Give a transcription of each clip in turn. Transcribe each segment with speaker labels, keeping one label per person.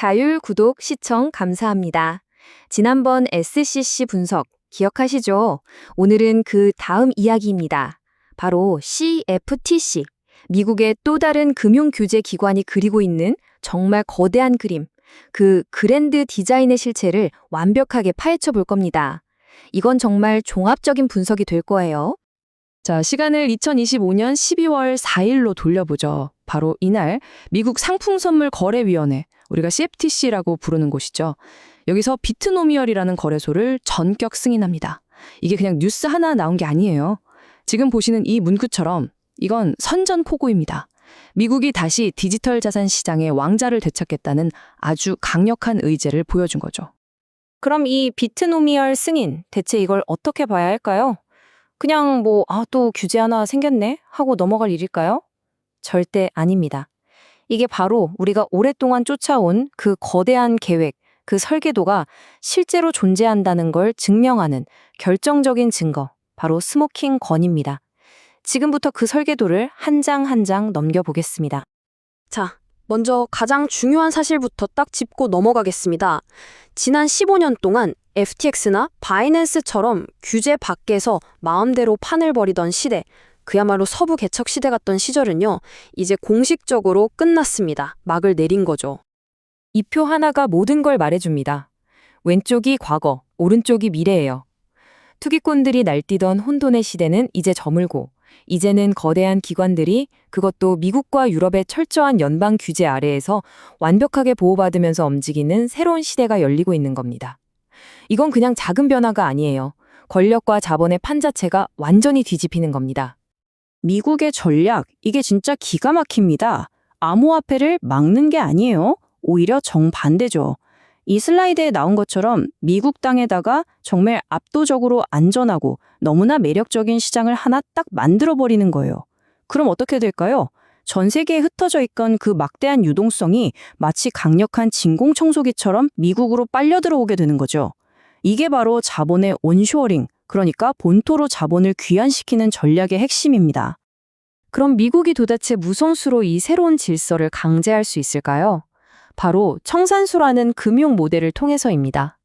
Speaker 1: 자율 구독, 시청 감사합니다. 지난번 SCC 분석 기억하시죠? 오늘은 그 다음 이야기입니다. 바로 CFTC, 미국의 또 다른 금융 규제 기관이 그리고 있는 정말 거대한 그림, 그 그랜드 디자인의 실체를 완벽하게 파헤쳐 볼 겁니다. 이건 정말 종합적인 분석이 될 거예요.
Speaker 2: 자, 시간을 2025년 12월 4일로 돌려보죠. 바로 이날 미국 상품선물거래위원회, 우리가 CFTC라고 부르는 곳이죠. 여기서 비트노미얼이라는 거래소를 전격 승인합니다. 이게 그냥 뉴스 하나 나온 게 아니에요. 지금 보시는 이 문구처럼 이건 선전포고입니다. 미국이 다시 디지털 자산 시장의 왕자를 되찾겠다는 아주 강력한 의제를 보여준 거죠.
Speaker 1: 그럼 이 비트노미얼 승인, 대체 이걸 어떻게 봐야 할까요? 그냥 뭐, 아, 또 규제 하나 생겼네? 하고 넘어갈 일일까요? 절대 아닙니다. 이게 바로 우리가 오랫동안 쫓아온 그 거대한 계획, 그 설계도가 실제로 존재한다는 걸 증명하는 결정적인 증거, 바로 스모킹 건입니다. 지금부터 그 설계도를 한 장 한 장 넘겨보겠습니다.
Speaker 3: 자, 먼저 가장 중요한 사실부터 딱 짚고 넘어가겠습니다. 지난 15년 동안 FTX나 바이낸스처럼 규제 밖에서 마음대로 판을 벌이던 시대, 그야말로 서부 개척 시대 같던 시절은요, 이제 공식적으로 끝났습니다. 막을 내린 거죠.
Speaker 1: 이 표 하나가 모든 걸 말해줍니다. 왼쪽이 과거, 오른쪽이 미래예요. 투기꾼들이 날뛰던 혼돈의 시대는 이제 저물고, 이제는 거대한 기관들이 그것도 미국과 유럽의 철저한 연방 규제 아래에서 완벽하게 보호받으면서 움직이는 새로운 시대가 열리고 있는 겁니다. 이건 그냥 작은 변화가 아니에요. 권력과 자본의 판 자체가 완전히 뒤집히는 겁니다.
Speaker 4: 미국의 전략, 이게 진짜 기가 막힙니다. 암호화폐를 막는 게 아니에요. 오히려 정반대죠. 이 슬라이드에 나온 것처럼 미국 땅에다가 정말 압도적으로 안전하고 너무나 매력적인 시장을 하나 딱 만들어버리는 거예요. 그럼 어떻게 될까요? 전 세계에 흩어져 있던 그 막대한 유동성이 마치 강력한 진공 청소기처럼 미국으로 빨려 들어오게 되는 거죠. 이게 바로 자본의 온쇼어링, 그러니까 본토로 자본을 귀환시키는 전략의 핵심입니다.
Speaker 1: 그럼 미국이 도대체 무슨 수로 이 새로운 질서를 강제할 수 있을까요? 바로 청산수라는 금융 모델을 통해서입니다.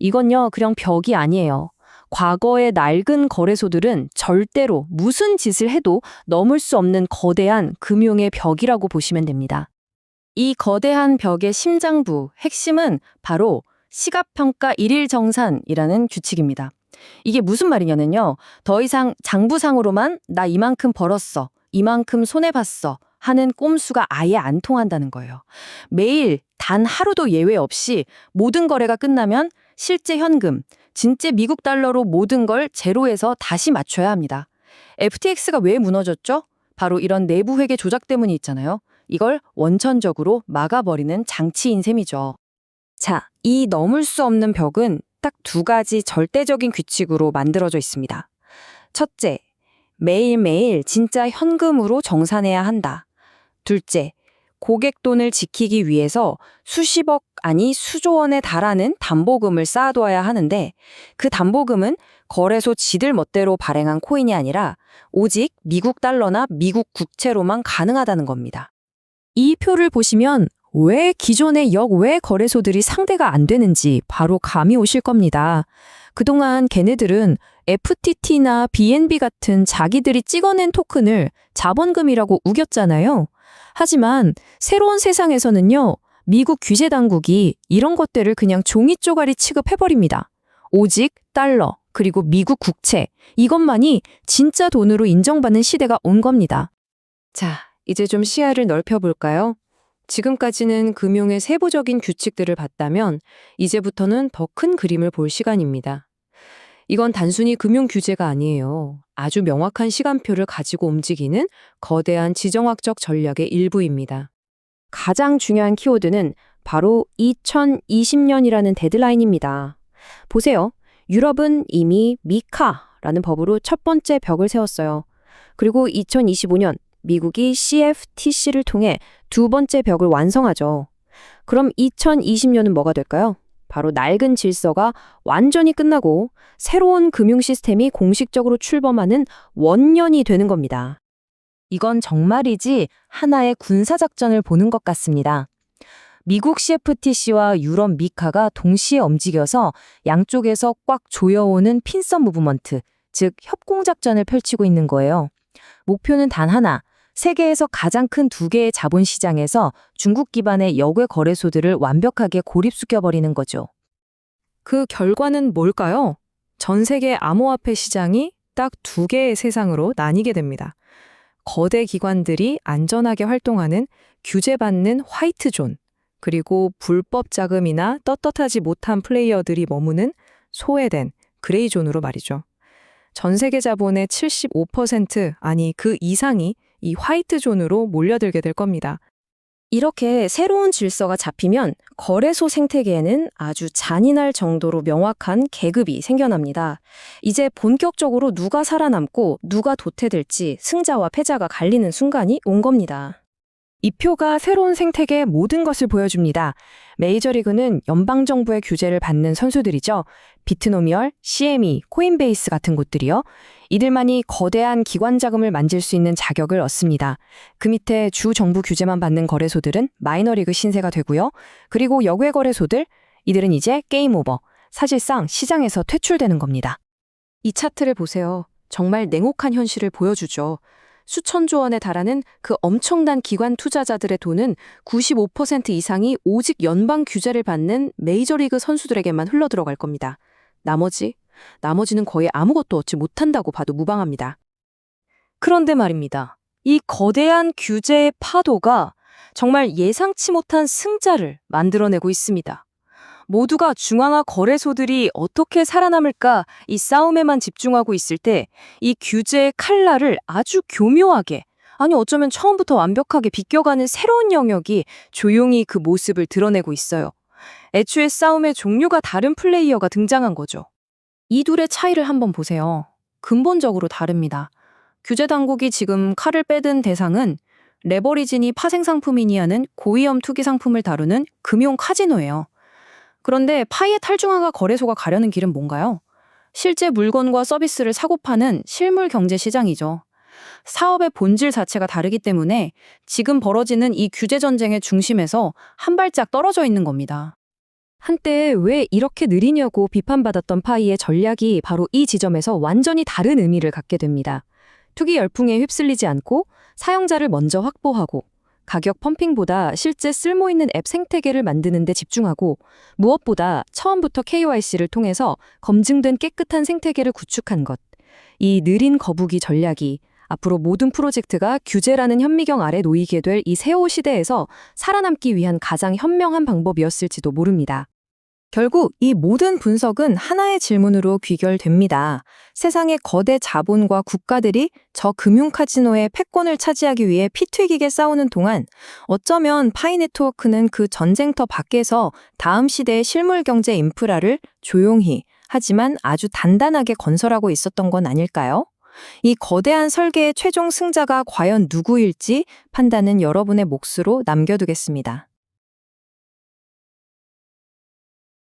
Speaker 1: 이건요, 그냥 벽이 아니에요. 과거의 낡은 거래소들은 절대로 무슨 짓을 해도 넘을 수 없는 거대한 금융의 벽이라고 보시면 됩니다. 이 거대한 벽의 심장부, 핵심은 바로 시가평가 일일 정산이라는 규칙입니다. 이게 무슨 말이냐면요. 더 이상 장부상으로만 나 이만큼 벌었어, 이만큼 손해봤어 하는 꼼수가 아예 안 통한다는 거예요. 매일 단 하루도 예외 없이 모든 거래가 끝나면 실제 현금, 진짜 미국 달러로 모든 걸 제로에서 다시 맞춰야 합니다. FTX가 왜 무너졌죠? 바로 이런 내부 회계 조작 때문이 있잖아요. 이걸 원천적으로 막아버리는 장치인 셈이죠. 자, 이 넘을 수 없는 벽은 딱 두 가지 절대적인 규칙으로 만들어져 있습니다. 첫째, 매일매일 진짜 현금으로 정산해야 한다. 둘째, 고객 돈을 지키기 위해서 수십억 아니 수조 원에 달하는 담보금을 쌓아둬야 하는데 그 담보금은 거래소 지들 멋대로 발행한 코인이 아니라 오직 미국 달러나 미국 국채로만 가능하다는 겁니다. 이 표를 보시면 왜 기존의 역외 거래소들이 상대가 안 되는지 바로 감이 오실 겁니다. 그동안 걔네들은 FTT나 BNB 같은 자기들이 찍어낸 토큰을 자본금이라고 우겼잖아요. 하지만 새로운 세상에서는요, 미국 규제 당국이 이런 것들을 그냥 종이 쪼가리 취급해버립니다. 오직 달러, 그리고 미국 국채, 이것만이 진짜 돈으로 인정받는 시대가 온 겁니다. 자, 이제 좀 시야를 넓혀볼까요? 지금까지는 금융의 세부적인 규칙들을 봤다면, 이제부터는 더 큰 그림을 볼 시간입니다. 이건 단순히 금융 규제가 아니에요. 아주 명확한 시간표를 가지고 움직이는 거대한 지정학적 전략의 일부입니다. 가장 중요한 키워드는 바로 2020년이라는 데드라인입니다. 보세요. 유럽은 이미 미카라는 법으로 첫 번째 벽을 세웠어요. 그리고 2025년 미국이 CFTC를 통해 두 번째 벽을 완성하죠. 그럼 2020년은 뭐가 될까요? 바로 낡은 질서가 완전히 끝나고 새로운 금융 시스템이 공식적으로 출범하는 원년이 되는 겁니다. 이건 정말이지 하나의 군사작전을 보는 것 같습니다. 미국 CFTC와 유럽 미카가 동시에 움직여서 양쪽에서 꽉 조여오는 핀서 무브먼트, 즉 협공작전을 펼치고 있는 거예요. 목표는 단 하나, 세계에서 가장 큰 두 개의 자본 시장에서 중국 기반의 역외 거래소들을 완벽하게 고립시켜버리는 거죠.
Speaker 2: 그 결과는 뭘까요? 전 세계 암호화폐 시장이 딱 두 개의 세상으로 나뉘게 됩니다. 거대 기관들이 안전하게 활동하는 규제받는 화이트 존, 그리고 불법 자금이나 떳떳하지 못한 플레이어들이 머무는 소외된 그레이 존으로 말이죠. 전 세계 자본의 75% 아니 그 이상이 이 화이트 존으로 몰려들게 될 겁니다.
Speaker 3: 이렇게 새로운 질서가 잡히면 거래소 생태계에는 아주 잔인할 정도로 명확한 계급이 생겨납니다. 이제 본격적으로 누가 살아남고 누가 도태될지 승자와 패자가 갈리는 순간이 온 겁니다.
Speaker 1: 이 표가 새로운 생태계의 모든 것을 보여줍니다. 메이저리그는 연방정부의 규제를 받는 선수들이죠. 비트노미얼, CME, 코인베이스 같은 곳들이요. 이들만이 거대한 기관 자금을 만질 수 있는 자격을 얻습니다. 그 밑에 주 정부 규제만 받는 거래소들은 마이너리그 신세가 되고요. 그리고 역외 거래소들, 이들은 이제 게임 오버, 사실상 시장에서 퇴출되는 겁니다.
Speaker 2: 이 차트를 보세요. 정말 냉혹한 현실을 보여주죠. 수천조 원에 달하는 그 엄청난 기관 투자자들의 돈은 95% 이상이 오직 연방 규제를 받는 메이저리그 선수들에게만 흘러들어갈 겁니다. 나머지, 나머지는 거의 아무것도 얻지 못한다고 봐도 무방합니다.
Speaker 1: 그런데 말입니다. 이 거대한 규제의 파도가 정말 예상치 못한 승자를 만들어내고 있습니다. 모두가 중앙화 거래소들이 어떻게 살아남을까 이 싸움에만 집중하고 있을 때 이 규제의 칼날을 아주 교묘하게 아니 어쩌면 처음부터 완벽하게 비껴가는 새로운 영역이 조용히 그 모습을 드러내고 있어요. 애초에 싸움의 종류가 다른 플레이어가 등장한 거죠. 이 둘의 차이를 한번 보세요. 근본적으로 다릅니다. 규제 당국이 지금 칼을 빼든 대상은 레버리진이 파생 상품이니 하는 고위험 투기 상품을 다루는 금융 카지노예요. 그런데 파이의 탈중화가 거래소가 가려는 길은 뭔가요? 실제 물건과 서비스를 사고 파는 실물 경제 시장이죠. 사업의 본질 자체가 다르기 때문에 지금 벌어지는 이 규제 전쟁의 중심에서 한 발짝 떨어져 있는 겁니다. 한때 왜 이렇게 느리냐고 비판받았던 파이의 전략이 바로 이 지점에서 완전히 다른 의미를 갖게 됩니다. 투기 열풍에 휩쓸리지 않고 사용자를 먼저 확보하고 가격 펌핑보다 실제 쓸모 있는 앱 생태계를 만드는 데 집중하고 무엇보다 처음부터 KYC를 통해서 검증된 깨끗한 생태계를 구축한 것. 이 느린 거북이 전략이 앞으로 모든 프로젝트가 규제라는 현미경 아래 놓이게 될이 세호 시대에서 살아남기 위한 가장 현명한 방법이었을지도 모릅니다. 결국 이 모든 분석은 하나의 질문으로 귀결됩니다. 세상의 거대 자본과 국가들이 저 금융 카지노의 패권을 차지하기 위해 피 튀기게 싸우는 동안 어쩌면 파이 네트워크는 그 전쟁터 밖에서 다음 시대의 실물 경제 인프라를 조용히 하지만 아주 단단하게 건설하고 있었던 건 아닐까요? 이 거대한 설계의 최종 승자가 과연 누구일지 판단은 여러분의 몫으로 남겨두겠습니다.